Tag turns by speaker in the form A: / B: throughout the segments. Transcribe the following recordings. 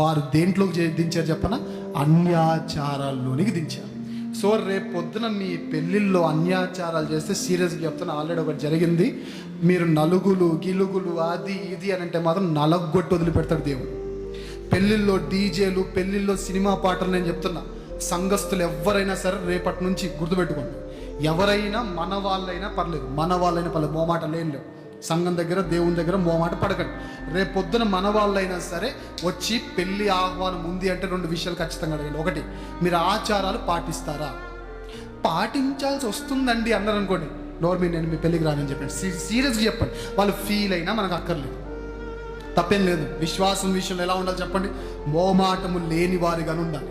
A: వారు దేంట్లోకి దించారు చెప్పన? అన్యాచారాల్లోనికి దించారు. సో రేపు పొద్దున మీ పెళ్ళిళ్ళలో అన్యాచారాలు చేస్తే సీరియస్గా చెప్తున్నా ఆల్రెడీ ఒకటి జరిగింది. మీరు నలుగులు గిలుగులు అది ఇది అని అంటే మాత్రం నలగొట్టి వదిలిపెడతాడు దేవుడు. పెళ్ళిళ్ళలో డీజేలు పెళ్ళిళ్ళలో సినిమా పాటలు నేను చెప్తున్నా. సంఘస్థులు ఎవరైనా సరే రేపటి నుంచి గుర్తుపెట్టుకోండి. ఎవరైనా మన వాళ్ళైనా పర్లేదు మన వాళ్ళైనా పర్లేదు మోమాట లేని లేవు సంఘం దగ్గర దేవుని దగ్గర మోమాట పడకండి. రేపు పొద్దున మన వాళ్ళైనా సరే వచ్చి పెళ్ళి ఆహ్వానం ఉంది అంటే రెండు విషయాలు ఖచ్చితంగా అడగండి. ఒకటి మీరు ఆచారాలు పాటిస్తారా? పాటించాల్సి వస్తుందండి అన్నారు అనుకోండి. నోరు మీరు నేను మీ పెళ్ళికి రానని చెప్పండి సీరియస్గా చెప్పండి. వాళ్ళు ఫీల్ అయినా మనకు అక్కర్లేదు. తప్పేం లేదు. విశ్వాసం విషయంలో ఎలా ఉండాలి చెప్పండి? మోమాటము లేని వారిగాను ఉండాలి.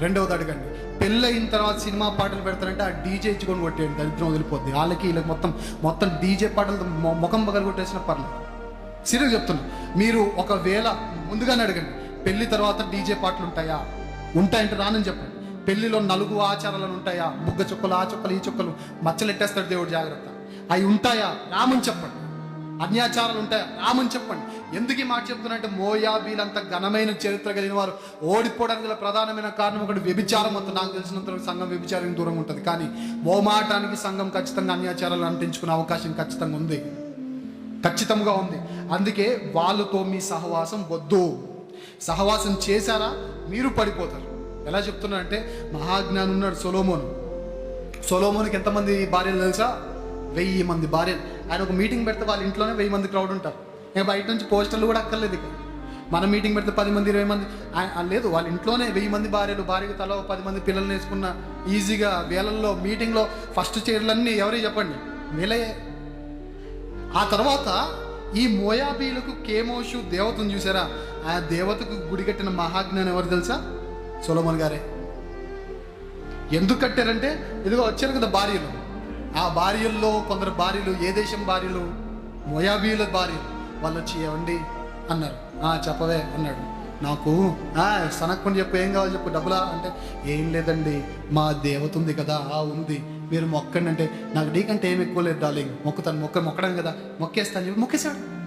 A: రెండవది అడగండి. పెళ్ళయిన తర్వాత సినిమా పాటలు పెడతారంటే ఆ డీజే ఇచ్చుకొని కొట్టేయండి దరిద్రం వదిలిపోద్ది. వాళ్ళకి వీళ్ళకి మొత్తం మొత్తం డీజే పాటలు ముఖం పగలు కొట్టేసిన పర్లేదు. సీరియస్ చెప్తున్నా. మీరు ఒకవేళ ముందుగానే అడగండి పెళ్ళి తర్వాత డీజే పాటలు ఉంటాయా? ఉంటాయంటే రానని చెప్పండి. పెళ్ళిలో నలుగు ఆచారాలను ఉంటాయా? బుగ్గ చుక్కలు ఆ చుక్కలు ఈ చుక్కలు మచ్చలెట్టేస్తాడు దేవుడు జాగ్రత్త. అవి ఉంటాయా? రామని చెప్పండి. అన్యాచారాలు ఉంటాయా? రామని చెప్పండి. ఎందుకు ఈ మాట చెప్తున్నా మోయాబీలంత ఘనమైన చరిత్ర కలిగిన వారు ఓడిపోవడానికి గల ప్రధానమైన కారణం ఒకటి వ్యభిచారం వస్తుంది నాకు తెలిసినంత సంఘం వ్యభిచారానికి దూరం ఉంటుంది. కానీ మోమాటానికి సంఘం ఖచ్చితంగా అన్యాచారాలు అంటించుకునే అవకాశం ఖచ్చితంగా ఉంది. ఖచ్చితంగా ఉంది. అందుకే వాళ్ళతో మీ సహవాసం వద్దు. సహవాసం చేశారా? మీరు పడిపోతారు. ఎలా చెప్తున్నారంటే మహాజ్ఞాని ఉన్నాడు సొలోమోను. సొలోమోనికి ఎంతమంది భార్యలు తెలుసా? వెయ్యి మంది భార్యలు. ఆయన ఒక మీటింగ్ పెడితే వాళ్ళ ఇంట్లోనే వెయ్యి మంది క్రౌడ్ ఉంటారు. ఇక బయట నుంచి పోస్టర్లు కూడా అక్కర్లేదు ఇక. మన మీటింగ్ పెడితే పది మంది ఇరవై మంది లేదు వాళ్ళ ఇంట్లోనే వెయ్యి మంది భార్యలు భార్యకు తల పది మంది పిల్లలు వేసుకున్న ఈజీగా వేలల్లో మీటింగ్లో ఫస్ట్ చైర్లన్నీ ఎవరే చెప్పండి? వీలయ్యే ఆ తర్వాత ఈ మోయాబీలకు కేమోషు దేవతను చూసారా? ఆ దేవతకు గుడి కట్టిన మహాజ్ఞానం ఎవరు తెలుసా? సొలమన్ గారే. ఎందుకు కట్టారంటే ఇదిగో వచ్చారు కదా భార్యలు. ఆ భార్యల్లో కొందరు భార్యలు ఏ దేశం భార్యలు? మోయాబీల భార్యలు. వాళ్ళు వచ్చి ఏమండి? అన్నారు. ఆ చెప్పవే అన్నాడు. నాకు సనక్కుండా చెప్పు ఏం కావాలి చెప్పు డబ్బులా? అంటే ఏం లేదండి మా దేవత ఉంది కదా ఆ ఉంది. మీరు మొక్కండి అంటే నాకు నీకంటే ఏమి ఎక్కువ లేదు డార్లింగ్. మొక్కుతాను మొక్క మొక్కడం కదా మొక్కేస్తాను చెప్పి మొక్కేశాడు.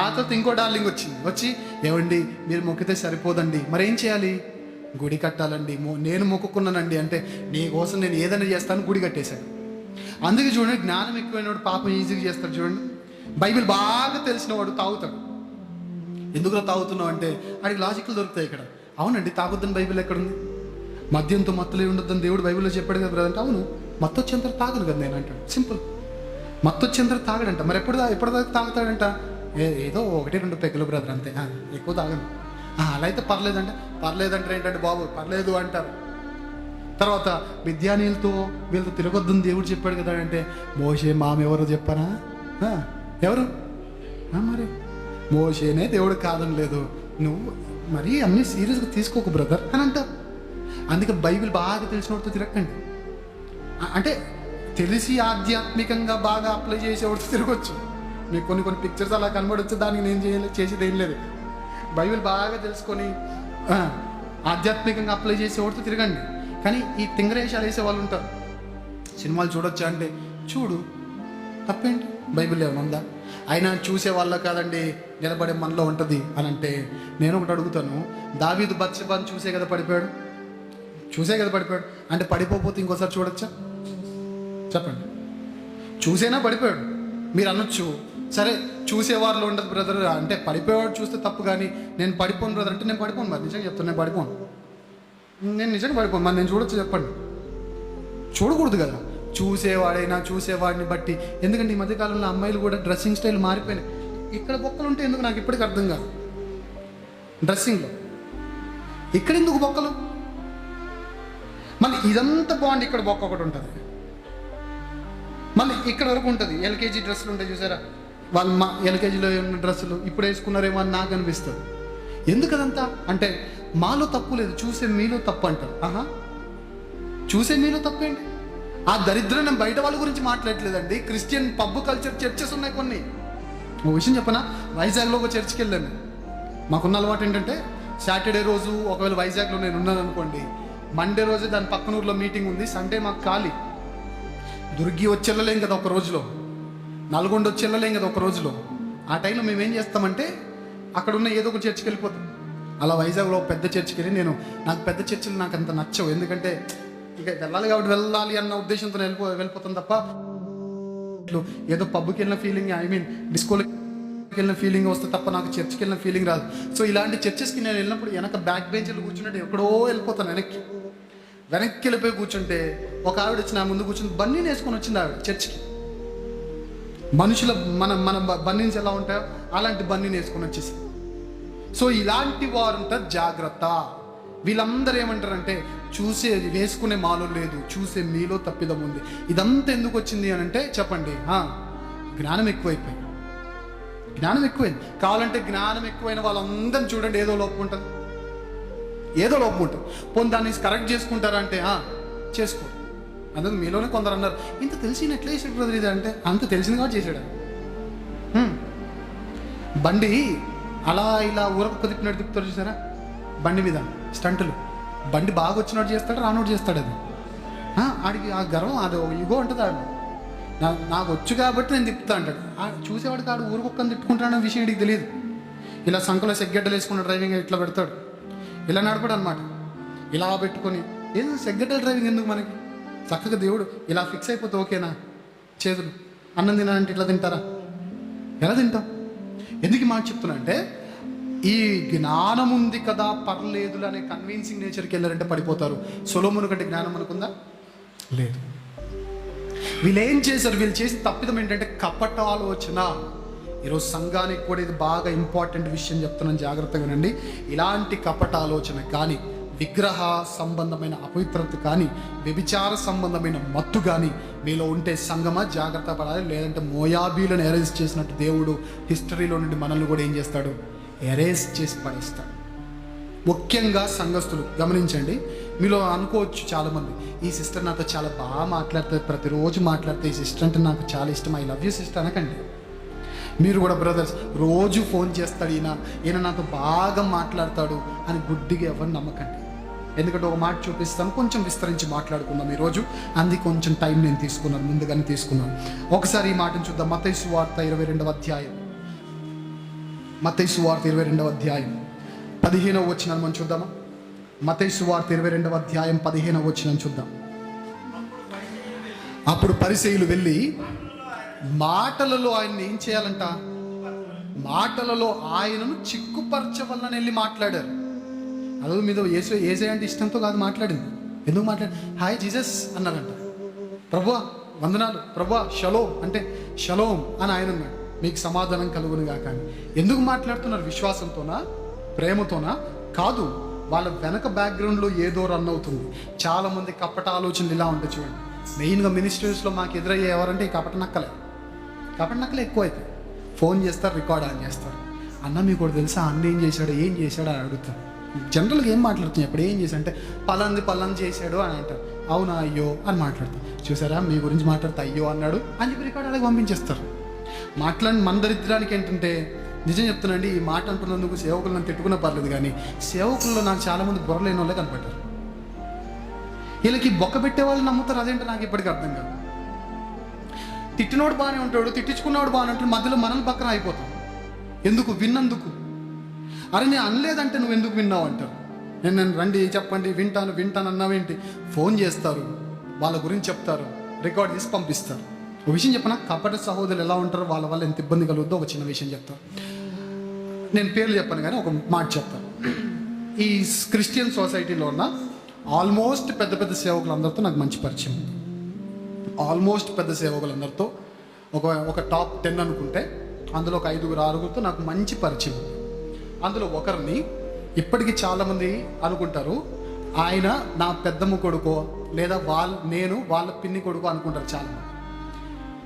A: ఆ తర్వాత ఇంకో డార్లింగ్ వచ్చింది. వచ్చి ఏమండి మీరు మొక్కితే సరిపోదండి. మరి ఏం చేయాలి? గుడి కట్టాలండి. మొ- నేను మొక్కుకున్నానండి. అంటే నీ కోసం నేను ఏదైనా చేస్తాను గుడి కట్టేశాను. అందుకే చూడండి జ్ఞానం ఎక్కువైన పాపం ఈజీగా చేస్తాడు చూడండి. బైబిల్ బాగా తెలిసిన వాడు తాగుతాడు ఎందుకులా తాగుతున్నావు అంటే వాడికి లాజిక్లు దొరుకుతాయి ఇక్కడ. అవునండి తాగొద్దని బైబిల్ ఎక్కడుంది? మద్యంతో మత్తులే ఉండొద్దని దేవుడు బైబిల్లో చెప్పాడు కదా బ్రదర్ అవును మత్తు వచ్చేంత తాగను కదా నేను అంటాడు. సింపుల్. మత్తు వచ్చేంత తాగడంట. మరి ఎప్పుడు ఎప్పుడు దాకా తాగుతాడంట? ఏదో ఒకటి రెండు పెగ్గులు బ్రదర్ అంతే. ఎక్కువ తాగను. అలా అయితే పర్లేదంటే. పర్లేదంటారు ఏంటంటే బాబు పర్లేదు అంటారు. తర్వాత విద్యానీయులతో వీళ్ళతో తిరగొద్దని దేవుడు చెప్పాడు కదా అంటే మోసే మామెవరో చెప్పారా? ఎవరు? మరి? మోషేనే దేవుడు కాదని లేదు. నువ్వు మరీ అన్ని సీరియస్గా తీసుకోకు బ్రదర్ అని అంటారు అందుకే బైబిల్ బాగా తెలిసినవాడితో తిరగండి అంటే తెలిసి ఆధ్యాత్మికంగా బాగా అప్లై చేసేవాడితో తిరగచ్చు. మీకు కొన్ని కొన్ని పిక్చర్స్ అలా కనబడవచ్చు దానికి నేను చేయలేదు చేసేది ఏం లేదు. బైబిల్ బాగా తెలుసుకొని ఆధ్యాత్మికంగా అప్లై చేసేవాడితో తిరగండి. కానీ ఈ తింగరేషాలు వేసే వాళ్ళు ఉంటారు. సినిమాలు చూడొచ్చా అంటే చూడు. తప్పేంటి? బైబిల్ ఏమైనా ఉందా? అయినా చూసే వాళ్ళ కాదండి నిలబడే మనలో ఉంటుంది అని అంటే నేను ఒకటి అడుగుతాను. దావీదు బత్సబాన్ చూసే కదా పడిపోయాడు? చూసే కదా పడిపోయాడు? అంటే పడిపోతే ఇంకోసారి చూడొచ్చా? చెప్పండి. చూసేనా పడిపోయాడు? మీరు అనొచ్చు. సరే చూసేవారిలో ఉండదు బ్రదర్. అంటే పడిపోయేవాడు చూస్తే తప్పు కానీ నేను పడిపోను బ్రదర్ అంటే నేను పడిపోను. మరి నిజంగా చెప్తాను నేను పడిపోను. నేను నిజంగా పడిపోను. మరి నేను చూడొచ్చు చెప్పండి. చూడకూడదు కదా. చూసేవాడైనా చూసేవాడిని బట్టి. ఎందుకంటే ఈ మధ్యకాలంలో అమ్మాయిలు కూడా డ్రెస్సింగ్ స్టైల్ మారిపోయినాయి. ఇక్కడ బొక్కలు ఉంటే ఎందుకు నాకు ఇప్పటికి అర్థం కాదు. డ్రెస్సింగ్లో. ఇక్కడ ఎందుకు బొక్కలు? మళ్ళీ ఇదంతా బాగుంది ఇక్కడ బొక్క ఒకటి ఉంటుంది. మళ్ళీ ఇక్కడ వరకు ఉంటుంది. ఎల్కేజీ డ్రెస్సులు ఉంటాయి చూసారా? వాళ్ళు మా ఎల్కేజీలో ఉన్న డ్రెస్సులు ఇప్పుడు వేసుకున్నారేమో అని నాకు అనిపిస్తుంది. ఎందుకు అదంతా? అంటే మాలో తప్పు లేదు. చూసే మీలో తప్పు అంటారు. ఆహా. చూసే మీలో తప్పేంటి? ఆ దరిద్రం నేను బయట వాళ్ళ గురించి మాట్లాడలేదండి క్రిస్టియన్ పబ్ కల్చర్ చర్చెస్ ఉన్నాయి కొన్ని. ఓ విషయం చెప్పనా? వైజాగ్లో ఒక చర్చ్కి వెళ్ళాను. మాకున్న అలవాటు ఏంటంటే సాటర్డే రోజు ఒకవేళ వైజాగ్లో నేను ఉన్నాను అనుకోండి మండే రోజు దాని పక్కన ఊర్లో మీటింగ్ ఉంది సండే మాకు ఖాళీ. దుర్గి వచ్చి కదా ఒక రోజులో. నల్గొండ వచ్చి కదా ఒక రోజులో. ఆ టైంలో మేము ఏం చేస్తామంటే అక్కడ ఉన్న ఏదో ఒక చర్చికి వెళ్ళిపోతాం. అలా వైజాగ్లో పెద్ద చర్చికి వెళ్ళి నేను నాకు పెద్ద చర్చిలు నాకు అంత నచ్చవు. ఎందుకంటే ఇక వెళ్ళాలి కాబట్టి వెళ్ళాలి అన్న ఉద్దేశంతో వెళ్ళిపో వెళ్ళిపోతాను తప్ప. ఇట్లు ఏదో పబ్కి వెళ్ళిన ఫీలింగ్ ఐ మీన్ డిస్కోలకి వెళ్ళిన ఫీలింగ్ వస్తే తప్ప నాకు చర్చ్కి వెళ్ళిన ఫీలింగ్ రాదు. సో ఇలాంటి చర్చెస్కి నేను వెళ్ళినప్పుడు వెనక బ్యాక్ బెంచ్లు కూర్చున్నట్టు ఎక్కడో వెళ్ళిపోతాను వెనక్కి. వెనక్కి వెళ్ళిపోయి కూర్చుంటే ఒక ఆవిడ వచ్చి నా ముందు కూర్చుని బన్నీ వేసుకొని వచ్చింది ఆవిడ చర్చ్కి మనుషుల మన మన బన్నీన్స్ ఎలా ఉంటాయో అలాంటి బన్నీని వేసుకొని వచ్చేసి సో ఇలాంటి వారు జాగ్రత్త. వీళ్ళందరూ ఏమంటారంటే చూసేది వేసుకునే మాలో లేదు చూసే మీలో తప్పిదం ఉంది. ఇదంతా ఎందుకు వచ్చింది అని అంటే చెప్పండి. జ్ఞానం ఎక్కువైపోయింది. జ్ఞానం ఎక్కువైంది. కావాలంటే జ్ఞానం ఎక్కువైన వాళ్ళందరిని చూడండి ఏదో లోపం ఉంటుంది. ఏదో లోపం ఉంటుంది. పోనీ దాన్ని కరెక్ట్ చేసుకుంటారా అంటే చేసుకో. అందుకు మీలోనే కొందరు అన్నారు ఇంత తెలిసిన ఎట్లా చేసాడు బ్రదర్ ఇది? అంటే అంత తెలిసింది కాబట్టి చేశాడు? బండి అలా ఇలా ఊరకు తిప్పినట్టు తిప్పుతారు చూసారా? బండి మీద. స్టంటులు. బండి బాగా వచ్చినట్టు చేస్తాడు రానోడు చేస్తాడు అది. ఆడికి ఆ గర్వం అది ఇగో ఉంటుంది ఆడు. నాకు వచ్చు కాబట్టి నేను తిప్పుతా అంటాడు. చూసేవాడికి ఆడు ఊరుకొక్కని తిప్పుకుంటాడన్న విషయం వీడికి తెలియదు. ఇలా సంకలో సెగ్గడ్డలు వేసుకున్న డ్రైవింగ్ ఇట్లా పెడతాడు. ఇలా నడపడు అనమాట ఇలా పెట్టుకొని. ఏదో సెగ్గడ్డల డ్రైవింగ్ ఎందుకు మనకి? చక్కగా దేవుడు ఇలా ఫిక్స్ అయిపోతే ఓకేనా? చేతులు. అన్నం తినాలంటే ఇట్లా తింటారా? ఎలా తింటాం ఎందుకు మాట చెప్తున్నా అంటే ఈ జ్ఞానం ఉంది కదా పర్లేదు అనే కన్విన్సింగ్ నేచర్కి వెళ్ళారంటే పడిపోతారు. సొలోమును కంటే జ్ఞానం అనుకుందా లేదు. వీళ్ళు ఏం చేశారు? వీళ్ళు చేసిన తప్పిదం ఏంటంటే కపట ఆలోచన ఈరోజు సంఘానికి కూడా ఇది బాగా ఇంపార్టెంట్ విషయం చెప్తున్నాను జాగ్రత్తగా వినండి. ఇలాంటి కపట ఆలోచన కానీ విగ్రహ సంబంధమైన అపవిత్రత కానీ వ్యభిచార సంబంధమైన మత్తు కానీ మీలో ఉంటే సంగమా జాగ్రత్త పడాలి. లేదంటే మోయాబీలను ఎరేజ్ చేసినట్టు దేవుడు హిస్టరీలో నుండి మనల్ని కూడా ఏం చేస్తాడు? ఎరేజ్ చేసి పడేస్తాడు ముఖ్యంగా సంఘస్థులు గమనించండి. మీలో అనుకోవచ్చు చాలామంది ఈ సిస్టర్ నాతో చాలా బాగా మాట్లాడుతుంది ప్రతిరోజు మాట్లాడితే ఈ సిస్టర్ అంటే నాకు చాలా ఇష్టం ఐ లవ్ యూ సిస్టర్ అనకండి. మీరు కూడా బ్రదర్స్ రోజు ఫోన్ చేస్తాడు ఈయన ఈయన నాతో బాగా మాట్లాడతాడు అని గుడ్డిగా ఎవరు నమ్మకండి. ఎందుకంటే ఒక మాట చూపిస్తాను కొంచెం విస్తరించి మాట్లాడుకుందాం ఈరోజు. అంది కొంచెం టైం నేను తీసుకున్నాను ముందుగానే తీసుకున్నాను. ఒకసారి ఈ మాటను చూద్దాం మతైసు వార్త ఇరవై రెండవ అధ్యాయం. మతైసు వార్త ఇరవై రెండవ అధ్యాయం. పదిహేనవ వచ్చిన మనం చూద్దామా? మతైసు వార్త ఇరవై రెండవ అధ్యాయం పదిహేనవ వచ్చిన చూద్దాం. అప్పుడు పరిసయులు వెళ్ళి మాటలలో ఆయన్ని ఏం చేయాలంట? మాటలలో ఆయనను చిక్కుపరచవల్లని వెళ్ళి మాట్లాడారు. అదో మీద ఏసే ఏసే అంటే ఇష్టంతో కాదు మాట్లాడింది. ఎందుకు మాట్లాడి హాయ్ జీసస్ అన్నారంట. ప్రభా వందనాలు. ప్రభా షలోం అంటే షలోం అని ఆయన అన్నాడు. మీకు సమాధానం కలుగునుగా కానీ. ఎందుకు మాట్లాడుతున్నారు విశ్వాసంతోనా? ప్రేమతోనా? కాదు వాళ్ళ వెనక బ్యాక్గ్రౌండ్లో ఏదో రన్ అవుతుంది. చాలామంది కపట ఆలోచనలు ఇలా ఉంటాయి చూడండి. మెయిన్గా మినిస్ట్రీస్లో మాకు ఎదురయ్యే ఎవరంటే ఈ కపట నక్కలే. కపట నక్కలే ఎక్కువ అవుతాయి ఫోన్ చేస్తారు రికార్డ్ ఆన్ చేస్తారు. అన్న మీకు కూడా తెలుసా? అన్న ఏం చేశాడు ఏం చేశాడు అని అడుగుతారు. జనరల్గా ఏం మాట్లాడుతున్నాయి ఇప్పుడు ఏం చేశాడంటే పలాంది పలాంది చేశాడు అని అంటారు. అవునా అయ్యో అని మాట్లాడతారు. చూసారా? మీ గురించి మాట్లాడితే అయ్యో అన్నాడు అని చెప్పి రికార్డ్ అలాగే పంపించేస్తారు. మాట్లాడిన మన దరిద్రానికి ఏంటంటే నిజం చెప్తున్నాండి ఈ మాట అంటున్నందుకు సేవకులను తిట్టుకున్న పర్లేదు కానీ సేవకుల్లో నాకు చాలామంది బుర్రలేని వాళ్ళే కనపడ్డారు. వీళ్ళకి బొక్క పెట్టే వాళ్ళు నమ్ముతారు అదేంటో నాకు ఇప్పటికీ అర్థం కాదు. తిట్టినోడు బాగానే ఉంటాడు తిట్టించుకున్నవాడు బాగానే ఉంటాడు మధ్యలో మనల్ని పక్కన అయిపోతాం ఎందుకు? విన్నందుకు. అరే నేను అనలేదంటే నువ్వు ఎందుకు విన్నావు అంటారు నేను నేను రండి చెప్పండి వింటాను వింటాను అన్నావేంటి? ఫోన్ చేస్తారు వాళ్ళ గురించి చెప్తారు రికార్డ్ చేసి పంపిస్తారు. ఒక విషయం చెప్పనా? కపట సహోదరులు ఎలా ఉంటారో వాళ్ళ వల్ల ఎంత ఇబ్బంది కలుగుద్దో ఒక చిన్న విషయం చెప్తాను నేను పేర్లు చెప్పాను కానీ ఒక మాట చెప్తాను ఈ క్రిస్టియన్ సొసైటీలో ఉన్న ఆల్మోస్ట్ పెద్ద పెద్ద సేవకులందరితో నాకు మంచి పరిచయం ఉంది. ఆల్మోస్ట్ పెద్ద సేవకులందరితో ఒక ఒక టాప్ టెన్ అనుకుంటే అందులో ఒక ఐదుగురు ఆరుగురితో నాకు మంచి పరిచయం ఉంది. అందులో ఒకరిని ఇప్పటికీ చాలామంది అనుకుంటారు ఆయన నా పెద్దమ్మ కొడుకో లేదా వాళ్ళ నేను వాళ్ళ పిన్ని కొడుకో అనుకుంటారు చాలామంది.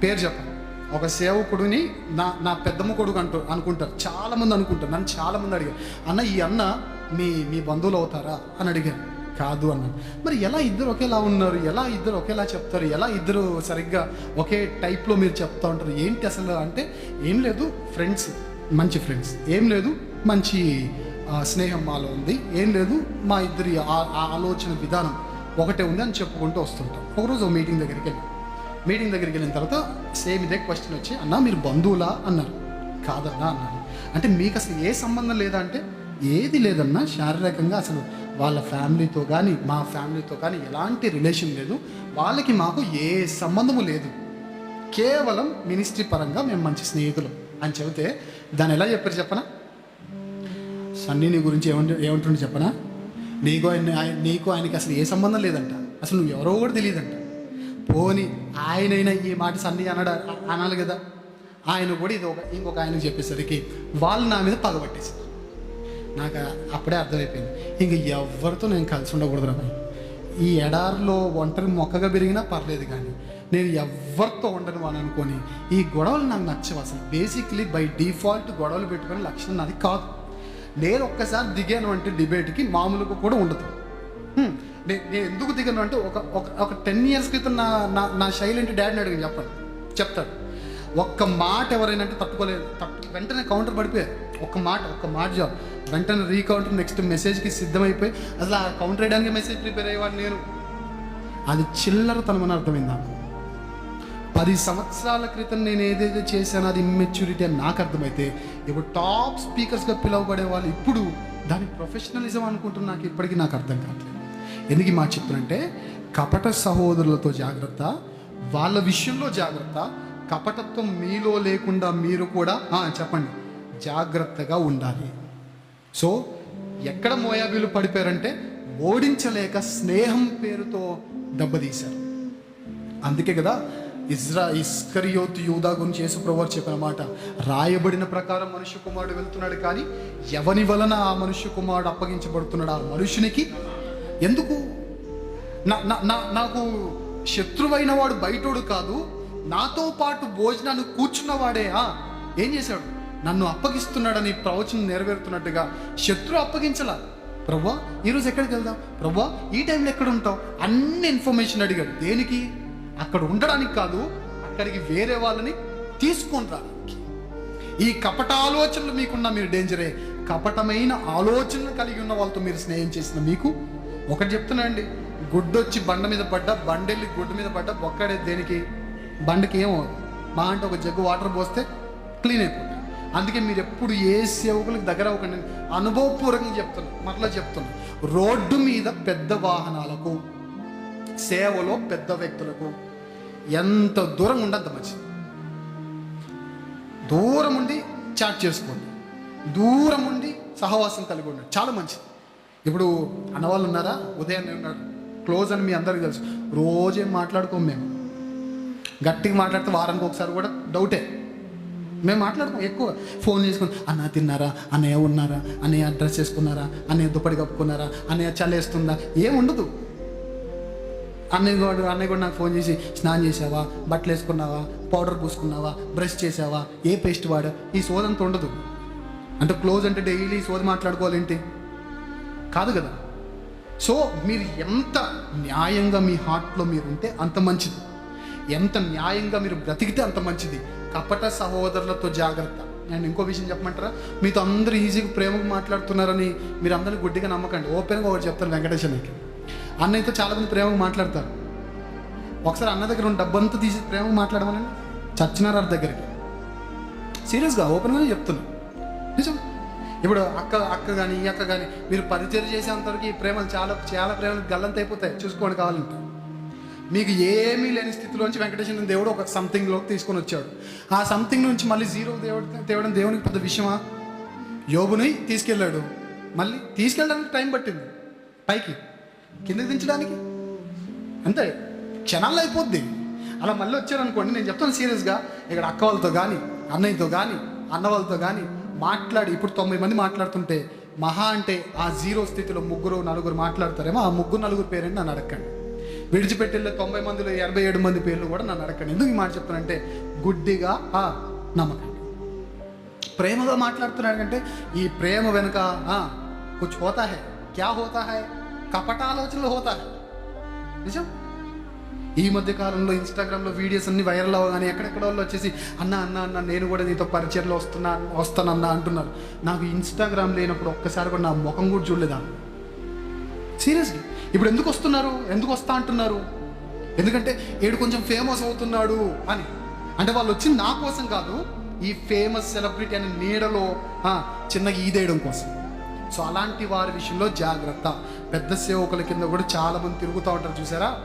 A: పేరు చెప్పను ఒక సేవకుడిని నా నా పెద్దమ్మ కొడుకు అంటూ అనుకుంటారు. చాలామంది అనుకుంటారు. నన్ను చాలామంది అడిగారు. అన్న ఈ అన్న మీ మీ బంధువులు అవుతారా? అని అడిగాను కాదు అన్నాను మరి ఎలా ఇద్దరు ఒకేలా ఉన్నారు? ఎలా ఇద్దరు ఒకేలా చెప్తారు? ఎలా ఇద్దరు సరిగ్గా ఒకే టైప్లో మీరు చెప్తా ఉంటారు? ఏంటి అసలు? అంటే ఏం లేదు ఫ్రెండ్స్ మంచి ఫ్రెండ్స్. ఏం లేదు మంచి స్నేహం మాలో ఉంది. ఏం లేదు మా ఇద్దరి ఆ- ఆలోచన విధానం ఒకటే ఉంది అని చెప్పుకుంటూ వస్తుంటాం. ఒకరోజు మీటింగ్ దగ్గరికి వెళ్ళాం. మీటింగ్ దగ్గరికి వెళ్ళిన తర్వాత సేమ్ ఇదే క్వశ్చన్ వచ్చి అన్న మీరు బంధువులా? అన్నారు. కాదన్నా అన్నారు. అంటే మీకు అసలు ఏ సంబంధం లేదా అంటే ఏది లేదన్నా శారీరకంగా అసలు వాళ్ళ ఫ్యామిలీతో కానీ మా ఫ్యామిలీతో కానీ ఎలాంటి రిలేషన్ లేదు. వాళ్ళకి మాకు ఏ సంబంధము లేదు. కేవలం మినిస్ట్రీ పరంగా మేము మంచి స్నేహితులు. అని చెబితే దాన్ని ఎలా చెప్పారు చెప్పనా? సన్నీ నీ గురించి ఏమంటు ఏమంటుండే చెప్పనా? నీకు ఆయన ఆయన- నీకు ఆయనకి అసలు ఏ సంబంధం లేదంట. అసలు నువ్వు ఎవరో కూడా తెలియదంట. పోని ఆయనైనా ఈ మాట సన్నీ అనడా అనాలి కదా. ఆయన కూడా ఇది ఒక ఇంకొక ఆయనకు చెప్పేసరికి వాళ్ళు నా మీద పగబట్టేశారు నాకు అప్పుడే అర్థమైపోయింది. ఇంక ఎవరితో నేను కలిసి ఉండకూడదు రా ఈ ఎడారిలో ఒంటరి మొక్కగా పెరిగినా పర్లేదు కానీ నేను ఎవరితో ఉండను అని అనుకొని ఈ గొడవలు నాకు నచ్చవు అసలు. బేసిక్లీ బై డిఫాల్ట్ గొడవలు పెట్టుకునే లక్షణం నాది కాదు. నేను ఒక్కసారి దిగాను అంటే డిబేట్కి మామూలుగా కూడా ఉండదు. నేను ఎందుకు దిగను అంటే ఒక ఒక ఒక టెన్ ఇయర్స్ క్రితం నా నా నా సైలెంట్ డాడీని అడిగి చెప్పండి. చెప్తాడు. ఒక్క మాట ఎవరైనా అంటే తట్టుకోలేదు. తట్టు వెంటనే కౌంటర్ పడిపోయారు. ఒక్క మాట ఒక్క మాట జాబ్ వెంటనే రీకౌంటర్ నెక్స్ట్ మెసేజ్కి సిద్ధమైపోయి అసలు ఆ కౌంటర్ వేయడానికి మెసేజ్ ప్రిపేర్ అయ్యేవాడు నేను. అది చిల్లరతనమని అర్థమైంది నాకు. పది సంవత్సరాల క్రితం నేను ఏదైతే చేశానో అది ఇమ్మెచ్యూరిటీ అని నాకు అర్థమైతే ఇప్పుడు టాప్ స్పీకర్స్గా పిలువబడే వాళ్ళు ఇప్పుడు దాని ప్రొఫెషనలిజం అనుకుంటున్న నాకు ఇప్పటికీ నాకు అర్థం కావట్లేదు. ఎందుకు మా మాట చెప్తున్నంటే కపట సహోదరులతో జాగ్రత్త వాళ్ళ విషయంలో జాగ్రత్త కపటత్వం మీలో లేకుండా మీరు కూడా చెప్పండి జాగ్రత్తగా ఉండాలి. సో ఎక్కడ మోయాబీలు పడిపోయారంటే ఓడించలేక స్నేహం పేరుతో దెబ్బతీశారు. అందుకే కదా ఇజ్రా ఇస్కరియోత్ యూదా గురించి యేసుప్రభువారు చెప్పిన మాట రాయబడిన ప్రకారం మనుష్య కుమారుడు వెళ్తున్నాడు కానీ ఎవని వలన ఆ మనుష్య కుమారుడు అప్పగించబడుతున్నాడు? ఆ మనుషునికి ఎందుకు? నాకు శత్రువైన వాడు బయటోడు కాదు నాతో పాటు భోజనాన్ని కూర్చున్నవాడే ఆ, ఏం చేశాడు? నన్ను అప్పగిస్తున్నాడని ప్రవచనం నెరవేరుతున్నట్టుగా శత్రు అప్పగించలా. ప్రవ్వా ఈరోజు ఎక్కడికి వెళ్దాం? ప్రవ్వా ఈ టైంలో ఎక్కడ ఉంటావు అన్ని ఇన్ఫర్మేషన్ అడిగాడు. దేనికి? అక్కడ ఉండడానికి కాదు అక్కడికి వేరే వాళ్ళని తీసుకొని రావడానికి. ఈ కపట ఆలోచనలు మీకున్న మీరు డేంజరే. కపటమైన ఆలోచనలు కలిగి ఉన్న వాళ్ళతో మీరు స్నేహం చేసిన మీకు ఒకటి చెప్తున్నానండి గుడ్డొచ్చి బండ మీద పడ్డా బండెళ్ళి గుడ్డు మీద పడ్డా ఒక్కడే దేనికి? బండకి ఏమో మా అంటే ఒక జగ్గు వాటర్ పోస్తే క్లీన్ అయిపోతుంది అందుకే మీరు ఎప్పుడు ఏ సేవకులకు దగ్గర అవ్వకండి. అనుభవపూర్వకంగా చెప్తున్నా మరలా చెప్తున్నా. రోడ్డు మీద పెద్ద వాహనాలకు సేవలో పెద్ద వ్యక్తులకు ఎంత దూరం ఉంటే అంత మంచిది దూరం ఉండి చాట్ చేసుకోండి. దూరం ఉండి సహవాసం కలిగి ఉండండి. చాలా మంచిది. ఇప్పుడు అన్నవాళ్ళు ఉన్నారా? ఉదయాన్నే ఉన్నాడు క్లోజ్ అని మీ అందరికీ తెలుసు. రోజేం మాట్లాడుకోం మేము. గట్టిగా మాట్లాడితే వారానికి ఒకసారి కూడా డౌటే. మేము మాట్లాడుకోం ఎక్కువ. ఫోన్ చేసుకుని అన్న తిన్నారా? అన్నయ్య ఉన్నారా? అన్నయ్య డ్రెస్ చేసుకున్నారా అన్నయ్య దుప్పటి కప్పుకున్నారా? అన్నయ్య చల్లేస్తుందా ఏం ఉండదు. అన్నయ్య కూడా అన్నయ్య కూడా నాకు ఫోన్ చేసి స్నానం చేసావా? బట్టలు వేసుకున్నావా? పౌడర్ పూసుకున్నావా? బ్రష్ చేసావా? ఏ పేస్ట్ వాడా? ఈ సోదంతా ఉండదు. అంటే క్లోజ్ అంటే డైలీ సోది మాట్లాడుకోవాలేంటి? కాదు కదా? సో మీరు ఎంత న్యాయంగా మీ హార్ట్లో మీరు ఉంటే అంత మంచిది. ఎంత న్యాయంగా మీరు బ్రతికితే అంత మంచిది. కపట సహోదరులతో జాగ్రత్త. నేను ఇంకో విషయం చెప్పమంటారా? మీతో అందరూ ఈజీగా ప్రేమకు మాట్లాడుతున్నారని మీరు అందరూ గుడ్డిగా నమ్మకండి. ఓపెన్గా ఒకటి చెప్తారు వెంకటేశ్వరకి అన్నయ్యతో చాలామంది ప్రేమకు మాట్లాడతారు. ఒకసారి అన్న దగ్గర ఉన్న డబ్బంతా తీసి ప్రేమకు మాట్లాడమని చచ్చినారు దగ్గరికి. సీరియస్గా ఓపెన్గానే చెప్తున్నా. నిజం? ఇప్పుడు అక్క అక్క కానీ ఈ అక్క కానీ మీరు పరిచయం చేసేంతవరకు ఈ ప్రేమలు చాలా చాలా ప్రేమలు గల్లంత అయిపోతాయి. చూసుకోండి కావాలంటే. మీకు ఏమీ లేని స్థితిలోంచి వెంకటేశ్వర దేవుడు ఒక సంథింగ్లోకి తీసుకొని వచ్చాడు. ఆ సంథింగ్ నుంచి మళ్ళీ జీరో దేవుడు తేవడం దేవునికి పెద్ద విషయమా? యోగుని తీసుకెళ్ళాడు. మళ్ళీ తీసుకెళ్ళడానికి టైం పట్టింది. పైకి. కిందకి దించడానికి. అంతే. క్షణాల్లో అయిపోద్ది. అలా మళ్ళీ వచ్చారనుకోండి నేను చెప్తాను సీరియస్గా ఇక్కడ అక్క వాళ్ళతో కానీ అన్నయ్యతో కానీ అన్న వాళ్ళతో కానీ మాట్లాడి ఇప్పుడు తొంభై మంది మాట్లాడుతుంటే మహా అంటే ఆ జీరో స్థితిలో ముగ్గురు నలుగురు మాట్లాడతారేమో ఆ ముగ్గురు నలుగురు పేరుని నన్ను అడగండి విడిచిపెట్టిన తొంభై మందిలో ఎనభై ఏడు మంది పేర్లు కూడా నన్ను అడగండి ఎందుకు ఈ మాట చెప్తానంటే గుడ్డిగా ఆ నమ్మకండి. ప్రేమగా మాట్లాడుతున్నాడు అంటే ఈ ప్రేమ వెనుక ఆ, కుచ్ హోతా హై. క్యా హోతా హై? కపట ఆలోచనలు హోతా హై. నిజం? ఈ మధ్య కాలంలో ఇన్స్టాగ్రామ్లో వీడియోస్ అన్ని వైరల్ అవ్వగానే ఎక్కడెక్కడ వాళ్ళు వచ్చేసి అన్న అన్న అన్న నేను కూడా నీతో పరిచయంలో వస్తున్నా వస్తానన్నా అంటున్నారు. నాకు ఇన్స్టాగ్రామ్ లేనప్పుడు ఒక్కసారి కూడా నా ముఖం కూడా చూడలేదా? సీరియస్లీ ఇప్పుడు ఎందుకు వస్తున్నారు? ఎందుకు వస్తా అంటున్నారు? ఎందుకంటే ఏడు కొంచెం ఫేమస్ అవుతున్నాడు అని. అంటే వాళ్ళు వచ్చింది నా కోసం కాదు ఈ ఫేమస్ సెలబ్రిటీ అనే నీడలో ఆ, చిన్నగా ఈదేయడం కోసం. సో అలాంటి వారి విషయంలో జాగ్రత్త. పెద్ద సేవకుల కింద కూడా చాలా మంది తిరుగుతూ ఉంటారు చూసారా?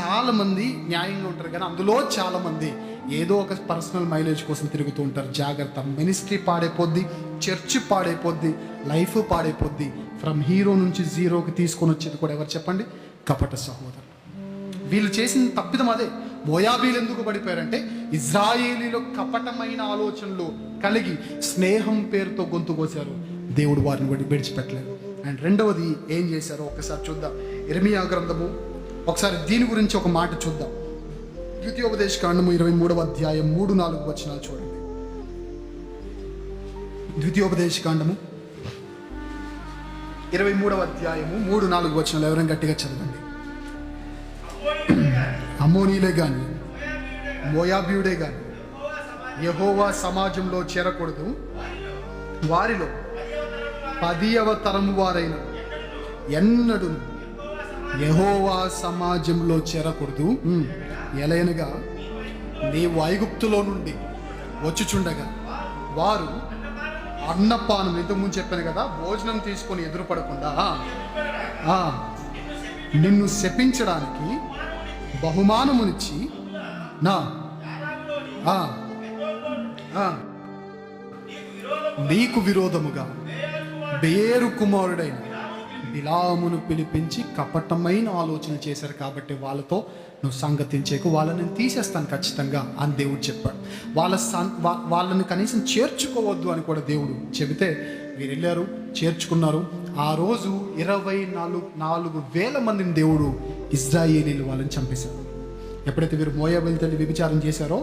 A: చాలామంది న్యాయంగా ఉంటారు కానీ అందులో చాలామంది ఏదో ఒక పర్సనల్ మైలేజ్ కోసం తిరుగుతూ ఉంటారు. జాగ్రత్త. మినిస్ట్రీ పాడైపోద్ది చర్చ్ పాడైపోద్ది లైఫ్ పాడైపోద్ది. ఫ్రమ్ హీరో నుంచి జీరోకి తీసుకొని వచ్చేది కూడా ఎవరు చెప్పండి? కపట సహోదరు వీళ్ళు చేసిన తప్పిదం అదే. మోయాబీలు ఎందుకు పడిపోయారంటే ఇజ్రాయేలీలో కపటమైన ఆలోచనలు కలిగి స్నేహం పేరుతో గొంతు కోసారు దేవుడు వారిని విడిచిపెట్టలేదు. అండ్ రెండవది ఏం చేశారో ఒకసారి చూద్దాం. ఇరమియా గ్రంథము ఒకసారి దీని గురించి ఒక మాట చూద్దాం. ద్వితీయోపదేశ కాండము ఇరవై మూడవ అధ్యాయం మూడు నాలుగు వచనాలు చూడండి. ద్వితీయోపదేశ కాండము ఇరవై మూడవ అధ్యాయము మూడు నాలుగు వచనాలు. ఎవరైనా గట్టిగా చదవండి. అమోనీలే కానీ మోయాబీయుడే కానీ యహోవా సమాజంలో చేరకూడదు. వారిలో పదియవ తరము వారైన ఎన్నడూ యహోవా సమాజంలో చేరకూడదు. ఎలయనగా నీవు ఐగుప్తులో నుండి వచ్చుచుండగా వారు అన్నపానం ఇంతకుముందు చెప్పాను కదా భోజనం తీసుకొని ఎదురుపడకుండా ఆ, నిన్ను శపించడానికి బహుమానమునిచ్చి నా నీకు విరోధముగా బేరు కుమారుడైన బిలామును పిలిపించి కపటమైన ఆలోచన చేశారు కాబట్టి వాళ్ళతో నువ్వు సంగతించేకు వాళ్ళని నేను తీసేస్తాను ఖచ్చితంగా అని దేవుడు చెప్పాడు. వాళ్ళ సం వా- వాళ్ళని కనీసం చేర్చుకోవద్దు అని కూడా దేవుడు చెబితే వీరు వెళ్ళారు చేర్చుకున్నారు. ఆ రోజు ఇరవై నాలుగు నాలుగు వేల మందిని దేవుడు ఇజ్రాయేలీలు వాళ్ళని చంపేశారు. ఎప్పుడైతే వీరు మోయాబెల్ తల్లి విభిచారం చేశారో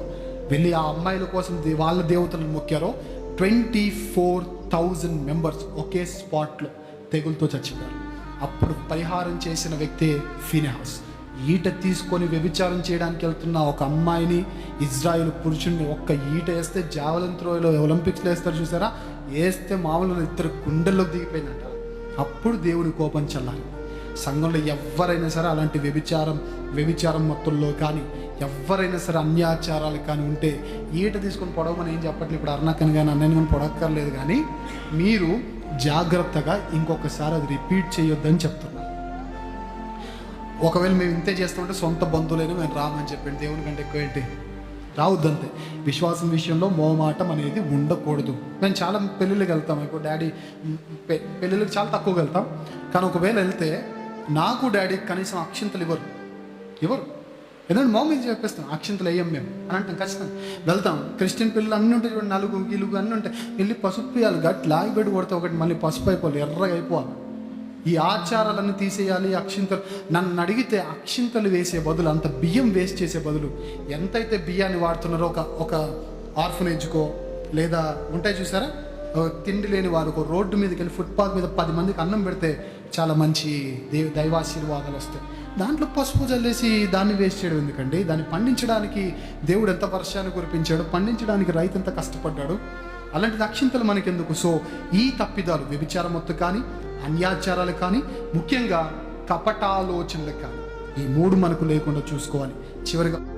A: వెళ్ళి ఆ అమ్మాయిల కోసం వాళ్ళ దేవతలను మొక్కారో ట్వంటీ ఫోర్ థౌజండ్ మెంబర్స్ ఒకే స్పాట్లో తెగులతో చచ్చిపోయారు. అప్పుడు పరిహారం చేసిన వ్యక్తే ఫినెహాస్. ఈట తీసుకొని వ్యభిచారం చేయడానికి వెళ్తున్న ఒక అమ్మాయిని ఇజ్రాయిల్ పురుషుడిని ఒక్క ఈట వేస్తే జావలిన్ త్రోలో ఒలింపిక్స్లో వేస్తారు చూసారా? వేస్తే మామూలుగా ఇద్దరు గుండెల్లోకి దిగిపోయిందంట. అప్పుడు దేవుని కోపం చల్లాలి సంఘంలో ఎవరైనా సరే అలాంటి వ్యభిచారం వ్యభిచారం మొత్తంలో కానీ ఎవరైనా సరే అన్యాచారాలు కానీ ఉంటే ఈట తీసుకొని పొడవమని ఏం చెప్పట్లేదు. ఇప్పుడు అరుణక్కని కానీ అన్నని కానీ పొడక్కర్లేదు కానీ మీరు జాగ్రత్తగా ఇంకొకసారి అది రిపీట్ చేయొద్దని చెప్తున్నాను ఒకవేళ మేము ఇంతే చేస్తుంటే సొంత బంధువులైనా మేము రామని చెప్పండి. దేవుని కంటే ఎక్కువ ఏంటి? రావద్దంతే. విశ్వాసం విషయంలో మోమాటం అనేది ఉండకూడదు. మేము చాలా పెళ్ళిళ్ళకి వెళ్తాం. ఇప్పుడు డాడీ పె పెళ్ళిళ్ళకి చాలా తక్కువగా వెళ్తాం. కానీ ఒకవేళ వెళ్తే నాకు డాడీ కనీసం అక్షింతలు ఇవ్వరు. ఇవ్వరు. ఎందుకంటే మా చెప్పేస్తాం. అక్షింతలు అయ్యాం మేము అని అంటాం ఖచ్చితంగా. వెళ్తాం. క్రిస్టియన్ పిల్లలు అన్నీ ఉంటాయి చూడండి నలుగు గిలుగు అన్నీ ఉంటాయి. వెళ్ళి పసుపు వేయాలి గట్టి లాగి పెట్టి కొడితే ఒకటి మళ్ళీ పసుపు అయిపోవాలి ఎర్రగా అయిపోవాలి. ఈ ఆచారాలన్నీ తీసేయాలి అక్షింతలు నన్ను అడిగితే అక్షింతలు వేసే బదులు అంత బియ్యం వేస్ట్ చేసే బదులు ఎంతైతే బియ్యాన్ని వాడుతున్నారో ఒక ఒక ఆర్ఫనేజ్కో లేదా ఉంటాయి చూసారా? తిండి లేని వారు ఒక రోడ్డు మీదకి వెళ్ళి ఫుట్పాత్ మీద పది మందికి అన్నం పెడితే చాలా మంచి దేవ దైవాశీర్వాదాలు వస్తాయి. దాంట్లో పసుపు చల్లేసి దాన్ని వేస్ట్ చేయడం ఎందుకండి? దాన్ని పండించడానికి దేవుడు ఎంత వర్షాన్ని కురిపించాడు పండించడానికి రైతు ఎంత కష్టపడ్డాడు అలాంటి అక్షింతలు మనకెందుకు? సో ఈ తప్పిదాలు వ్యభిచారం కానీ అన్యాచారాలు కానీ ముఖ్యంగా కపటాలోచనలు కానీ ఈ మూడు మనకు లేకుండా చూసుకోవాలి. చివరిగా